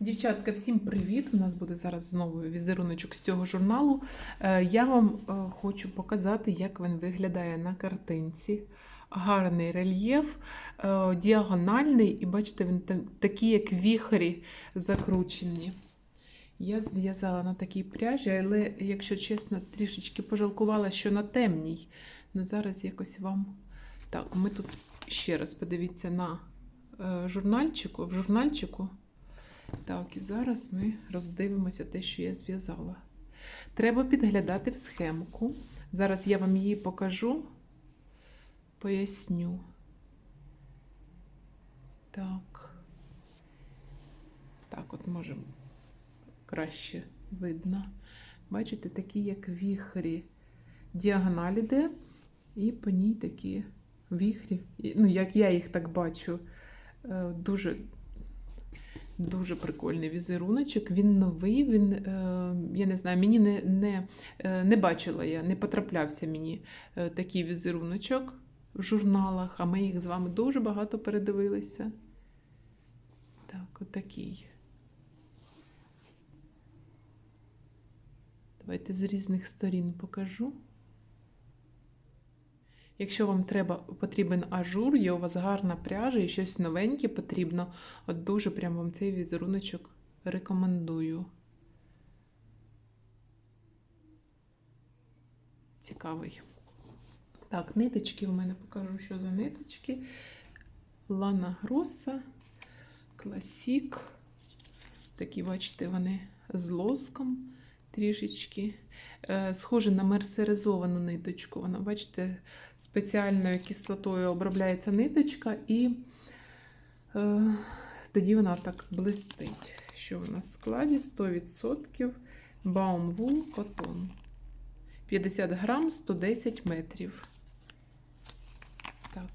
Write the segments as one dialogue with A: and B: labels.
A: Дівчатка, всім привіт! У нас буде зараз знову візеруночок з цього журналу. Е, Я вам е, хочу показати, як він виглядає на картинці. Гарний рельєф, е, діагональний, і бачите, він такий, як віхрі закручені. Я зв'язала на такій пряжі, але, якщо чесно, трішечки пожалкувала, що на темній. Ну зараз якось вам. Так, ми тут ще раз подивіться на журнальчику, в журнальчику. Так, і зараз ми роздивимося те, що я зв'язала. Треба підглядати в схемку. Зараз я вам її покажу, поясню. Так. Так, от може краще видно. Бачите, такі, як віхрі. Діагональ іде, і по ній такі віхрі. Ну, як я їх так бачу, е, дуже Дуже прикольний візеруночок. Він новий, він, е, я не знаю, мені не, не, е, не бачила я, не потраплявся мені е, такий візеруночок в журналах, а ми їх з вами дуже багато передивилися. Так, отакий. Давайте з різних сторін покажу. Якщо вам треба, потрібен ажур, є у вас гарна пряжа і щось новеньке потрібно, от дуже прям вам цей візеруночок рекомендую. Цікавий. Так, ниточки у мене покажу, що за ниточки. Лана Гроса, Класік. Такі, бачите, вони з лоском трішечки. Е, Схоже на мерсеризовану ниточку. Вона, бачите, спеціальною кислотою обробляється ниточка, і е, тоді вона так блистить. Що в нас в складі? 100% Baumwool Cotton. 50 грам, 110 метрів. Так.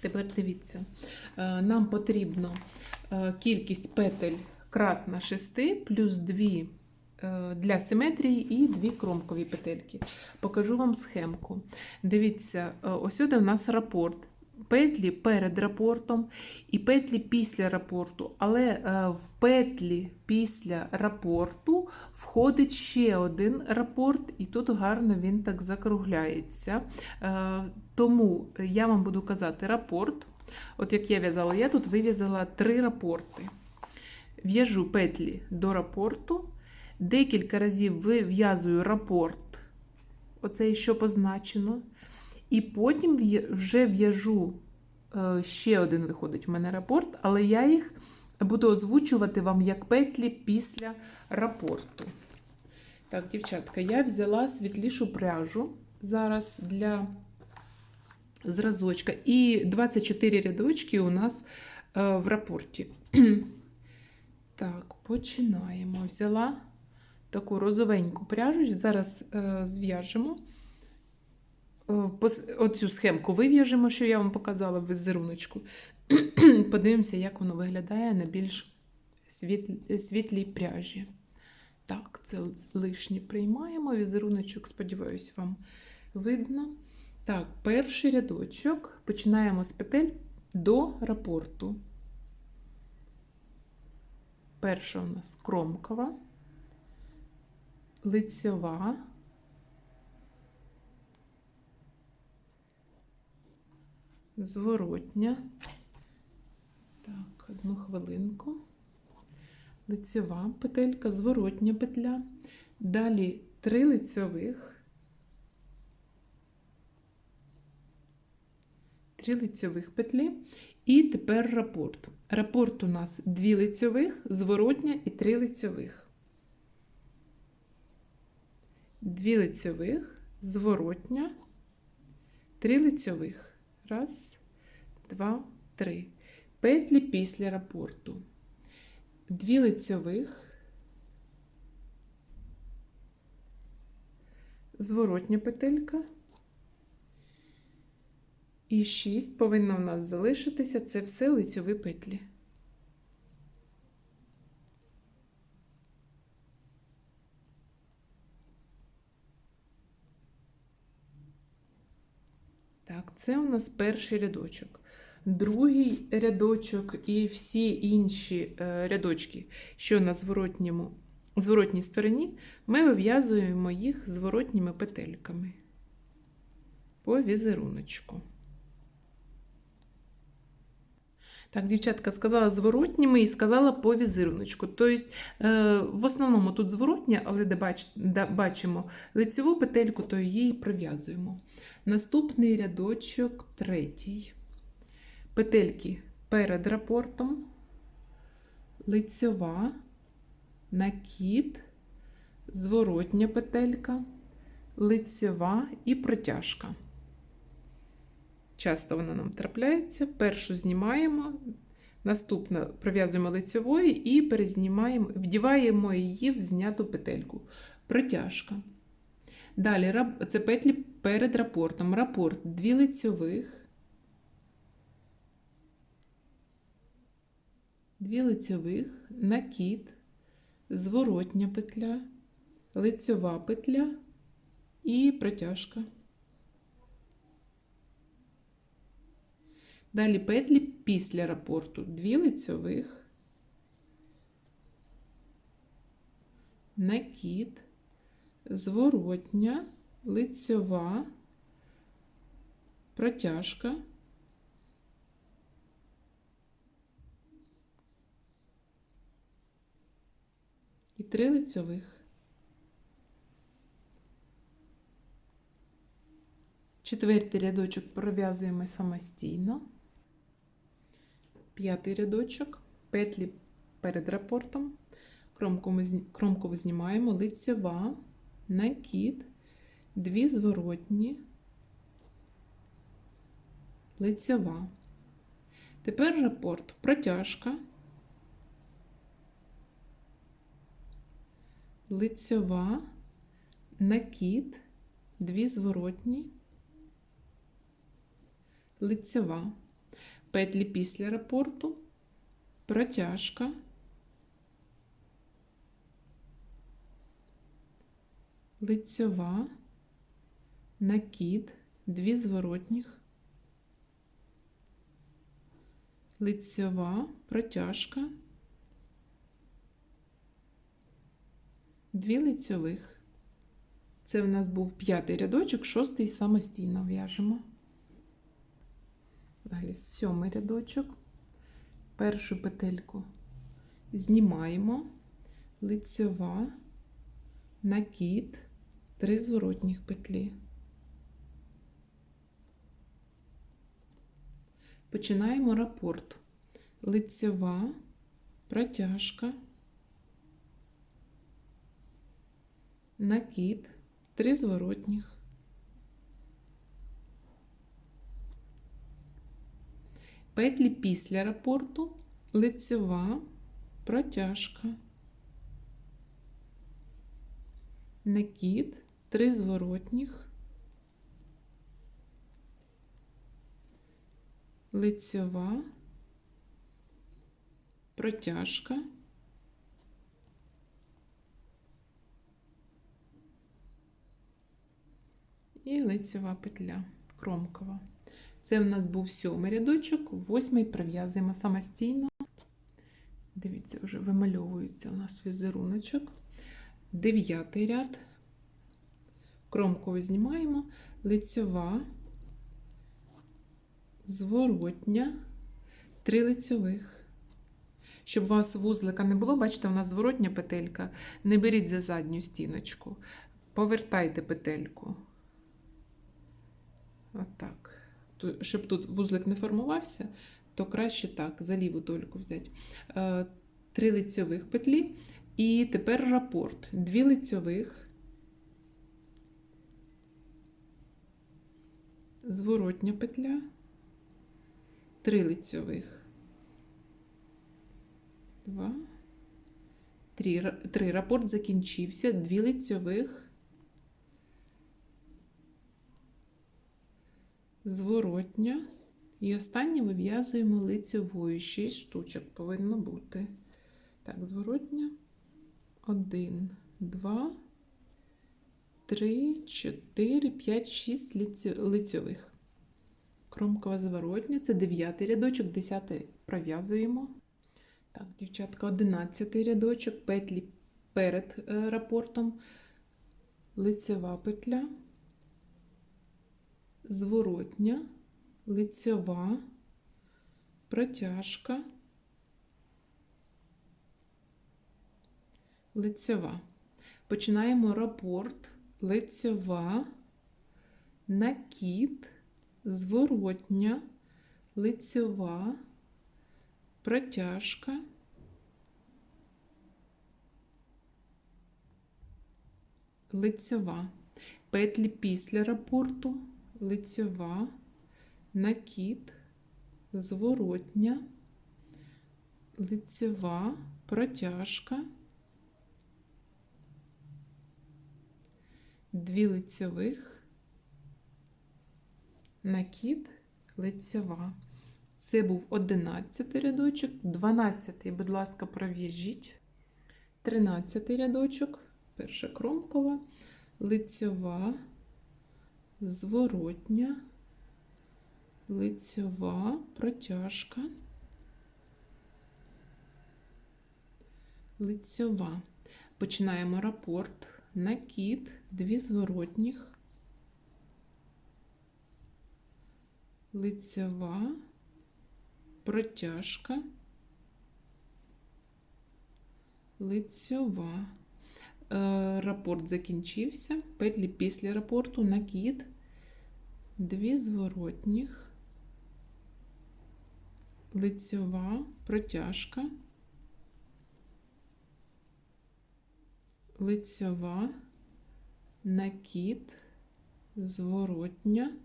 A: Тепер дивіться, Е, нам потрібно е, кількість петель кратна 6 плюс 2 е, для симетрії і дві кромкові петельки. Покажу вам схемку. Дивіться, е, ось сюди у нас рапорт. Петлі перед рапортом і петлі після рапорту. Але е, в петлі після рапорту входить ще один рапорт, і тут гарно він так закругляється. Е, Тому я вам буду казати рапорт. От як я в'язала, я тут вив'язала три рапорти. В'яжу петлі до рапорту, декілька разів вив'язую рапорт, оцей, що позначено. І потім вже в'яжу е, ще один виходить у мене рапорт, але я їх буду озвучувати вам як петлі після рапорту. Так, дівчатка, я взяла світлішу пряжу зараз для зразочка. І 24 рядочки у нас е, в рапорті. Так, починаємо. Взяла таку розовеньку пряжу. Зараз е, зв'яжемо. Е, Оцю схемку вив'яжемо, що я вам показала в візеруночку. Подивимося, як воно виглядає на більш світлі, світлій пряжі. Так, це лишнє приймаємо. Візеруночок, сподіваюся, вам видно. Так, перший рядочок. Починаємо з петель до рапорту. Перша у нас кромкова, лицьова, зворотня. Так, одну хвилинку. Лицьова петелька, зворотня петля. Далі три лицьових, три лицьових петлі. І тепер рапорт. Рапорт у нас дві лицьових, зворотня і три лицьових. Дві лицьових, зворотня, три лицьових. Раз, два, три. Петлі після рапорту. Дві лицьових, зворотня петелька. І 6 повинно в нас залишитися. Це все лицьові петлі. Так, це у нас перший рядочок. другий рядочок і всі інші е, рядочки, що на зворотньому, зворотній стороні, ми вив'язуємо їх зворотніми петельками по візеруночку. Так, дівчатка сказала зворотніми і сказала по візеруночку. Тобто, е, в основному тут зворотня, але де, бач, де бачимо лицеву петельку, то її пров'язуємо. Наступний рядочок третій. Петельки перед рапортом, лицьова, накид, зворотня петелька, лицьова і протяжка. Часто вона нам трапляється. Першу знімаємо, наступну пров'язуємо лицьовою і перезнімаємо, вдіваємо її в зняту петельку. Протяжка. Далі це петлі перед рапортом. Рапорт дві лицьових, дві лицьових, накид, зворотня петля, лицьова петля і протяжка. Далі петлі після рапорту. Дві лицьових, накид, зворотня, лицьова, протяжка. І три лицьових. Четвертий рядочок пров'язуємо самостійно. П'ятий рядочок, петлі перед рапортом, кромку, ми, кромку знімаємо, лицева, накид, дві зворотні, лицева. Тепер рапорт, протяжка, лицева, накид, дві зворотні, лицева петлі після рапорту, протяжка, лицьова, накид, дві зворотніх, лицьова, протяжка, дві лицьових. Це в нас був п'ятий рядочок, шостий самостійно в'яжемо. Далі сьомий рядочок. Першу петельку знімаємо, лицьова, накид, три зворотніх петлі. Починаємо рапорт. Лицьова, протяжка, накид, три зворотніх. Петлі після рапорту, лицева, протяжка, накид, три зворотніх, лицева, протяжка, і лицева петля кромкова. Це в нас був сьомий рядочок, восьмий прив'язуємо самостійно. Дивіться, вже вимальовується у нас візеруночок. Дев'ятий ряд. Кромково знімаємо, лицьова, зворотня, три лицьових. Щоб у вас вузлика не було, бачите, у нас зворотня петелька. Не беріть за задню стіночку. Повертайте петельку. Отак. Щоб тут вузлик не формувався, то краще так, за ліву дольку взяти. Е, Три лицьових петлі. І тепер рапорт. Дві лицьових, зворотня петля, три лицьових. Два. Три. Три. Рапорт закінчився. Дві лицьових. Зворотня. І останнє вив'язуємо лицьовою. 6 штучок повинно бути. Так, зворотня. 1, 2, 3, 4, 5, 6 лицьових. Кромкова зворотня, це 9 рядочок, 10 пров'язуємо. Так, дівчатка, 11 рядочок, петлі перед е, рапортом, лицева петля, зворотня, лицьова, протяжка, лицьова. Починаємо рапорт, лицьова, накид, зворотня, лицьова, протяжка, лицьова. Петлі після рапорту, лицьова, накид, зворотня, лицьова, протяжка, дві лицьових, накид, лицьова. Це був 11 рядочок, 12, будь ласка, пров'яжіть. 13 рядочок, перша кромкова, лицьова, зворотня, лицьова, протяжка, лицьова. Починаємо рапорт, накид, дві зворотніх, лицьова, протяжка, лицьова. Е, Рапорт закінчився. Петлі після рапорту, накид, дві зворотніх, лицьова, протяжка, лицьова, накид, зворотня,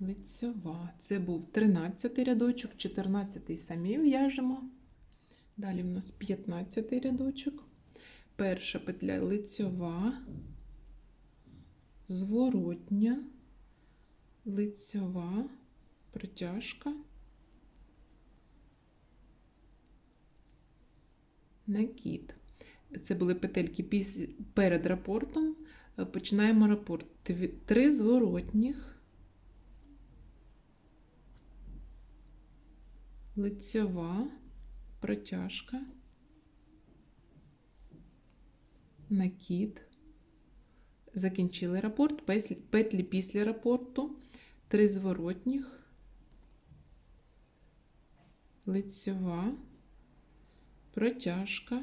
A: лицьова. Це був 13 рядочок, 14 самі в'яжемо. Далі в нас 15 рядочок. Перша петля лицьова, зворотня, лицьова, протяжка, накид. Це були петельки перед рапортом. Е, Починаємо рапорт. Три зворотніх, лицьова, протяжка, накид. Закінчили рапорт, петлі після рапорту, три зворотніх, лицьова, протяжка,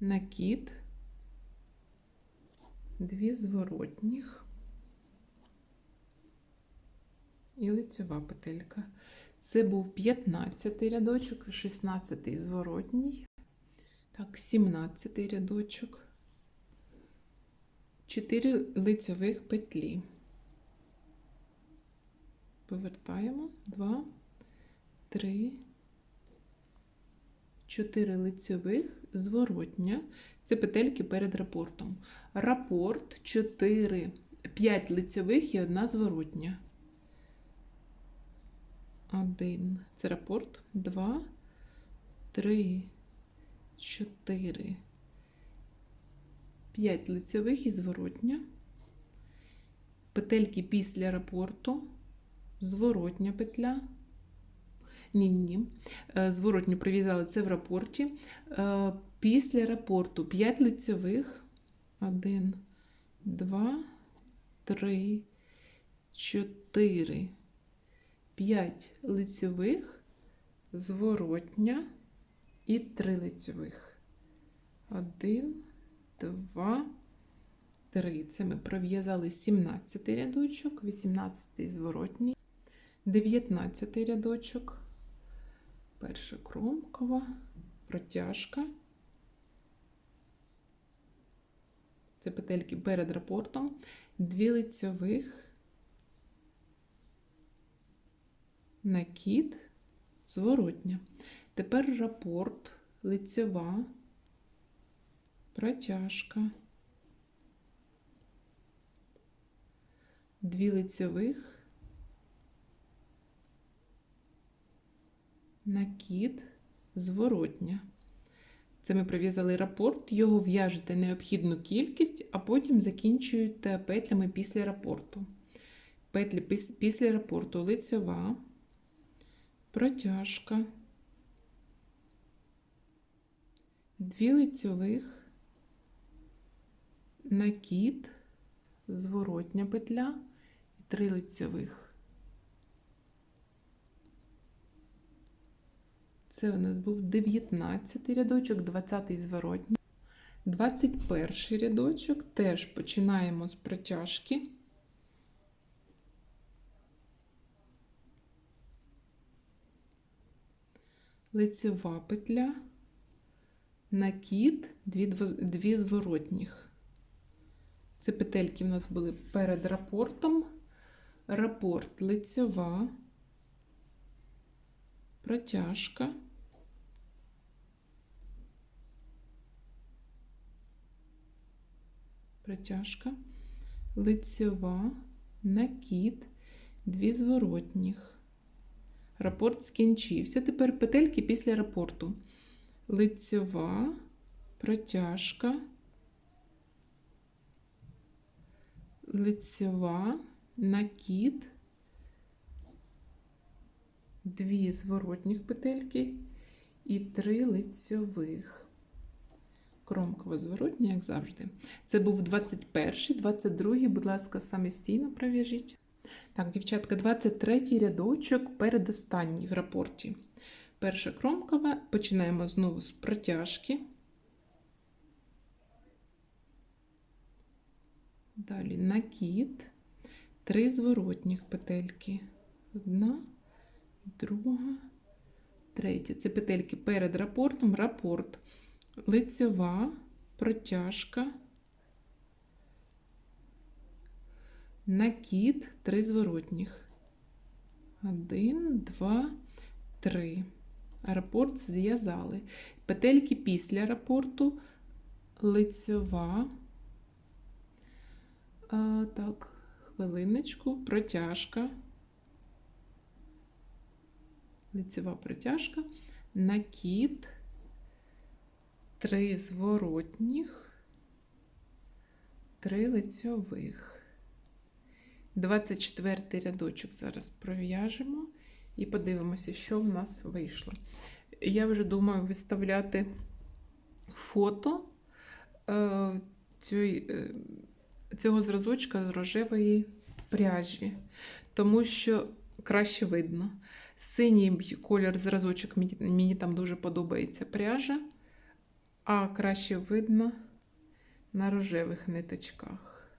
A: накид, дві зворотніх і лицьова петелька. Це був 15 рядочок, 16 зворотній. Так, 17 рядочок. 4 лицьових петлі. Повертаємо 2, 3, 4 лицьових, зворотня. Це петельки перед рапортом. Рапорт 4, 5 лицьових і одна зворотня. Один. Це рапорт. Два, три, чотири, п'ять лицевих і зворотня. Петельки після рапорту. Зворотня петля. Ні, ні. Е, Зворотню прив'язали це в рапорті. Е, Після рапорту 5 лицевих. Один, два, три, чотири. 5 лицьових, зворотня і 3 лицьових. 1, 2, 3. Це ми пров'язали 17 рядочок, 18 зворотній, 19 рядочок, перша кромкова, протяжка. Це петельки перед рапортом, 2 лицьових. накид, зворотня. Тепер рапорт, лицева, протяжка, дві лицьових, накид, зворотня. Це ми прив'язали рапорт, його в'яжете необхідну кількість, а потім закінчуєте петлями після рапорту. Петлі піс- після рапорту. Лицева, протяжка, дві лицьових, накид, зворотня петля і три лицьових. Це у нас був 19 рядочок, 20 зворотній. 21 рядочок теж починаємо з протяжки. Лицева петля, накид, дві, дві зворотніх. Це петельки в нас були перед рапортом. Рапорт лицева, протяжка. Протяжка, лицьова, накид, дві зворотніх. Рапорт скінчився. Тепер петельки після рапорту. Лицьова, протяжка, лицьова, накид, дві зворотніх петельки і три лицьових. Кромкова зворотня, як завжди. Це був 21-й, 22-й, будь ласка, самостійно пров'яжіть. Так, дівчатка, 23 рядочок передостанній в рапорті. Перша кромкова. Починаємо знову з протяжки. Далі накид. Три зворотніх петельки. Одна, друга, третя. Це петельки перед рапортом. Рапорт. Лицьова, протяжка. Накид, три зворотніх. Один, два, три. Рапорт зв'язали. Петельки після рапорту, лицьова. А, так, хвилиночку, протяжка. Лицьова протяжка, накид, три зворотніх, три лицьових. 24 рядочок зараз пров'яжемо і подивимося, що в нас вийшло. Я вже думаю виставляти фото е, цієї, цього зразочка з рожевої пряжі, тому що краще видно. Синій колір зразочок мені, там дуже подобається пряжа, а краще видно на рожевих ниточках.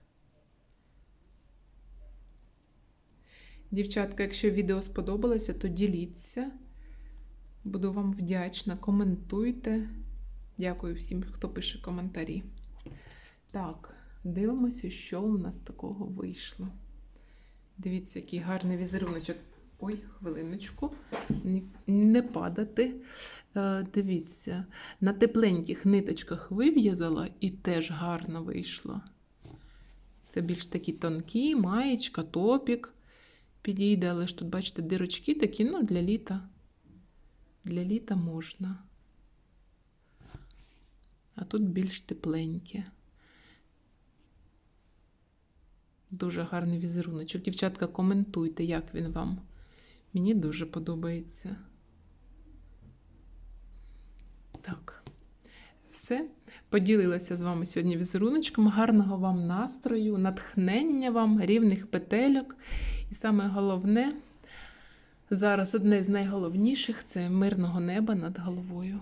A: Дівчатка, якщо відео сподобалося, то діліться. Буду вам вдячна. Коментуйте. Дякую всім, хто пише коментарі. Так, дивимося, що у нас такого вийшло. Дивіться, який гарний візеруночок. Ой, хвилиночку, не падати. Е, Дивіться, на тепленьких ниточках вив'язала і теж гарно вийшло. Це більш такі тонкі, маєчка, топік підійде, але ж тут, бачите, дирочки такі, ну, для літа. Для літа можна. А тут більш тепленьке. Дуже гарний візеруночок. Дівчатка, коментуйте, як він вам. Мені дуже подобається. Так, все. Поділилася з вами сьогодні візеруночком. Гарного вам настрою, натхнення вам, рівних петельок. І саме головне, зараз одне з найголовніших це мирного неба над головою.